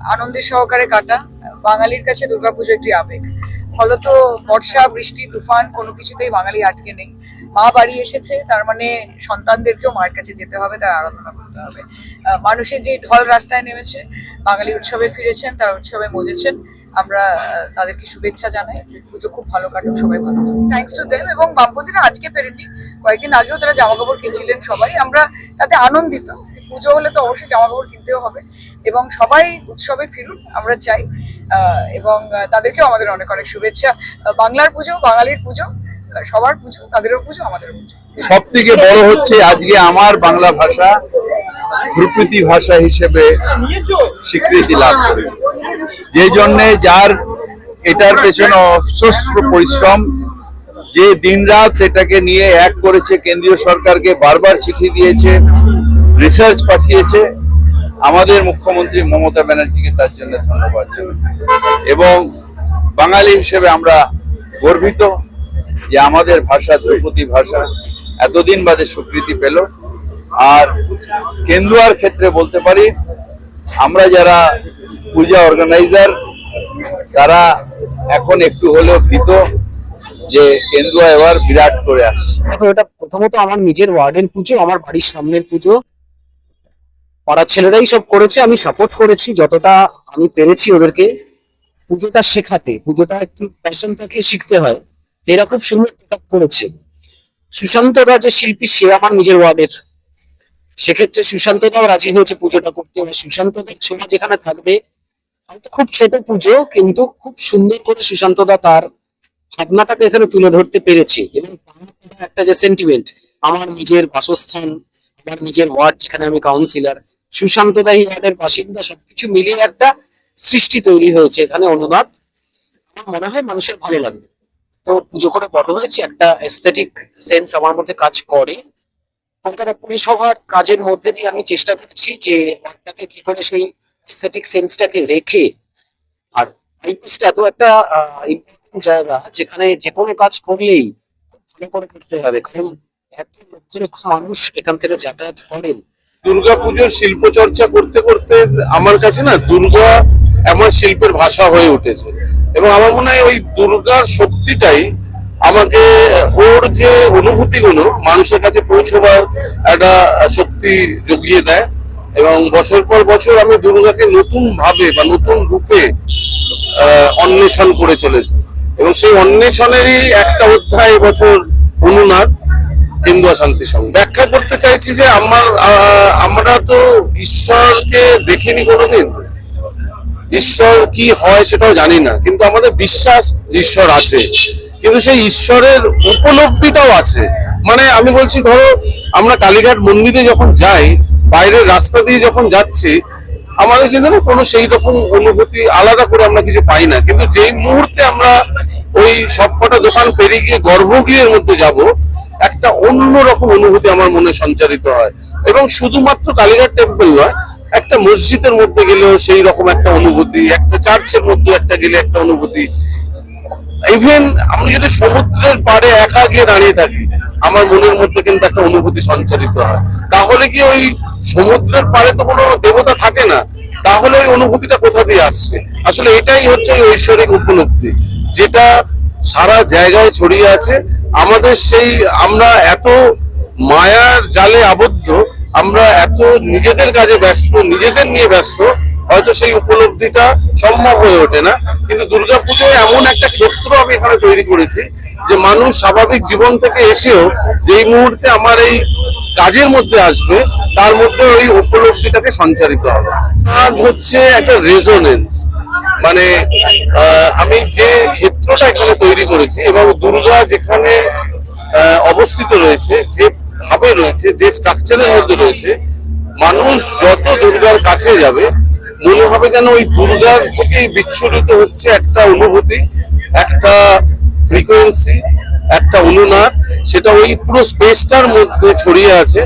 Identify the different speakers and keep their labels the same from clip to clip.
Speaker 1: আনন্দের সহকারে কাটা। বাঙালির কাছে দুর্গাপুজো একটি আবেগ। ফলত বর্ষা, বৃষ্টি, তুফান কোনো কিছুতেই বাঙালি আটকে নেই। মা বাড়ি এসেছে, তার মানে সন্তানদেরকেও মায়ের কাছে যেতে হবে, তার আরাধনা করতে হবে। মানুষের যে ঢল রাস্তায় নেমেছে, বাঙালি উৎসবে ফিরেছেন, তারা উৎসবে মজেছেন। আমরা তাদেরকে শুভেচ্ছা জানাই। পুজো খুব ভালো কাটুক, সবাই ভালো থাকুক। থ্যাংকস টু দেম এবং বামপন্থীরা আজকে ফেরেননি কয়েকদিন আগেও তারা জামা কাপড় কিনছিলেন সবাই। আমরা তাতে আনন্দিত। পুজো হলে তো অবশ্যই জামা কাপড় কিনতেও হবে। এবং সবাই উৎসবে ফিরুন, আমরা চাই। এবং তাদেরকেও আমাদের অনেক অনেক শুভেচ্ছা। বাংলার পুজো, বাঙালির পুজো, সবার পুজো, তাদেরও পুজো, আমাদেরও পুজো।
Speaker 2: সব থেকে বড় হচ্ছে আজকে আমার বাংলা ভাষা ধ্রুপদী ভাষা হিসেবে স্বীকৃতি লাভ করেছে। যে জন্যে যার এটার পেছনে অসস্র পরিশ্রম, যে দিনরাত এটাকে নিয়ে এক করেছে, কেন্দ্রীয় সরকারকে বারবার চিঠি দিয়েছে রিসার্চ পাঠিয়েছে। আমাদের মুখ্যমন্ত্রী মমতা ব্যানার্জিকে তার জন্য ধন্যবাদ এবং বাঙালি হিসেবে আমরা গর্বিত যে আমাদের ভাষা, ধ্রুপদী ভাষা এতদিন বাদে স্বীকৃতি পেল। আর কেন্দুয়ার ক্ষেত্রে বলতে পারি, আমরা যারা পূজা অর্গানাইজার তারা এখন একটু হলেও ভীত যে কেন্দুয়া এবার বিরাট করে আসছে।
Speaker 3: এটা প্রথমত আমার নিজের ওয়ার্ডের পুজো, আমার বাড়ির সামনের পুজো। পাড়ার ছেলেরাই সব করেছে, আমি সাপোর্ট করেছি, যতটা আমি পেরেছি ওদেরকে। পুজোটা শেখাতে, পুজোটা একটু প্যাশনটাকে শিখতে হয়। এরা খুব সুন্দর করেছে। সুশান্ত দা যে শিল্পী, সে আমার নিজের ওয়ার্ডের সেক্ষেত্রে সুশান্ত দাও রাজি হয়েছে পুজোটা করতে। হবে সুশান্ত দার ছোঁয়া যেখানে থাকবে, হয়তো খুব ছোট পুজো, কিন্তু খুব সুন্দর করে সুশান্ত দা তার ভাবনাটাকে এখানে তুলে ধরতে পেরেছে। এবং একটা যে সেন্টিমেন্ট আমার নিজের বাসস্থান, আমার নিজের ওয়ার্ড যেখানে আমি কাউন্সিলর সুশান্ত দাহি ওয়ার্ডের বাসিন্দা, সবকিছু মিলিয়ে একটা সৃষ্টি তৈরি হয়েছে এখানে অনুবাদ। মনে হয় মানুষের ভালো লাগবে। তো পুজো করে বড় হয়েছে, একটা এস্থেটিক সেন্স আমার মধ্যে কাজ করে। কলকাতা পুরসভার কাজের মধ্যে দিয়ে আমি চেষ্টা করছি যে ওয়ার্ডটাকে কি করে সেই এস্থেটিক সেন্সটাকে রেখে আর আইপিএসটা এত একটা জায়গা যেখানে যে কোনো কাজ করলেই ভালো করে করতে হবে। কারণ এত লক্ষ লক্ষ মানুষ এখান থেকে যাতায়াত করেন।
Speaker 4: দুর্গাপুজোর শিল্প চর্চা করতে করতে আমার কাছে না দুর্গা এমন শিল্পের ভাষা হয়ে উঠেছে। এবং আমার মনে হয় ওই দুর্গার শক্তিটাই আমাকে ওর যে অনুভূতিগুলো মানুষের কাছে পৌঁছবার একটা শক্তি জুগিয়ে দেয়। এবং বছর পর বছর আমি দুর্গাকে নতুন ভাবে বা নতুন রূপে অন্বেষণ করে চলেছি। এবং সেই অন্বেষণেরই একটা অধ্যায় এবছর অনুনাদ। হিন্দু শান্তি সংঘ। ব্যাখ্যা করতে চাইছি যে আমার আমরা তো ঈশ্বরকে দেখিনি কোনোদিন। ঈশ্বর কি হয় সেটাও জানি না, কিন্তু আমাদের বিশ্বাস ঈশ্বর আছে। কিন্তু সেই ঈশ্বরের উপলব্ধিটাও আছে। মানে আমি বলছি, ধরো, আমরা কালীঘাট মন্দিরে যখন যাই, বাইরের রাস্তা দিয়ে যখন যাচ্ছি, আমাদের কিন্তু না কোনো সেই রকম অনুভূতি আলাদা করে আমরা কিছু পাই না। কিন্তু যেই মুহূর্তে আমরা ওই সবকটা দোকান পেরিয়ে গিয়ে গর্ভগৃহের মধ্যে যাব একটা অন্য রকম অনুভূতি আমার মনে সঞ্চারিত হয়। এবং শুধুমাত্র কালীঘাট টেম্পল নয়, একটা মসজিদের মধ্যে গেলেও সেই রকম একটা অনুভূতি, একটা চার্চের মধ্যে একটা গেলে একটা অনুভূতি। ইভেন আমি যদি সমুদ্রের পাড়ে একা গিয়ে দাঁড়িয়ে থাকি, আমার মনের মধ্যে কিন্তু একটা অনুভূতি সঞ্চারিত হয়। তাহলে কি ওই সমুদ্রের পাড়ে তো কোনো দেবতা থাকে না? তাহলে ওই অনুভূতিটা কোথা দিয়ে আসছে? আসলে এটাই হচ্ছে ঐশ্বরিক উপলব্ধি, যেটা সারা জায়গায় ছড়িয়ে আছে। আমাদের সেই, আমরা এত মায়ার জালে আবদ্ধ, আমরা এত নিজেদের কাজে ব্যস্ত, নিজেদের নিয়ে ব্যস্ত, হয়তো সেই উপলব্ধিটা সম্ভব হয়ে ওঠে না। কিন্তু দুর্গাপুজোয় এমন একটা ক্ষেত্র আমি এখানে তৈরি করেছি যে মানুষ স্বাভাবিক জীবন থেকে এসেও যেই মুহূর্তে আমার এই কাজের মধ্যে আসবে, তার মধ্যে ওই উপলব্ধিটাকে সঞ্চারিত হবে। কাজ হচ্ছে একটা রেজোনেন্স মানে আমি যে ক্ষেত্রটা এখানে তৈরি করেছি এবং দুর্গা যেখানে অবস্থিত রয়েছে, যে ভাবে রয়েছে, যে স্ট্রাকচারের মধ্যে রয়েছে, মানুষ যত দুর্গার কাছে যাবে, মনে হবে যেন ওই দুর্গার থেকেই বিচ্ছুরিত হচ্ছে একটা অনুভূতি, একটা ফ্রিকোয়েন্সি একটা অনুনাদ, সেটা ওই পুরো স্পেসটার মধ্যে ছড়িয়ে আছে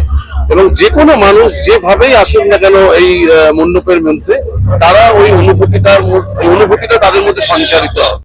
Speaker 4: এবং যে কোনো মানুষ যেভাবেই আসুক না কেন এই মণ্ডপের মধ্যে তারা ওই অনুভূতিটার ওই অনুভূতিটা তাদের মধ্যে সঞ্চারিত হবে।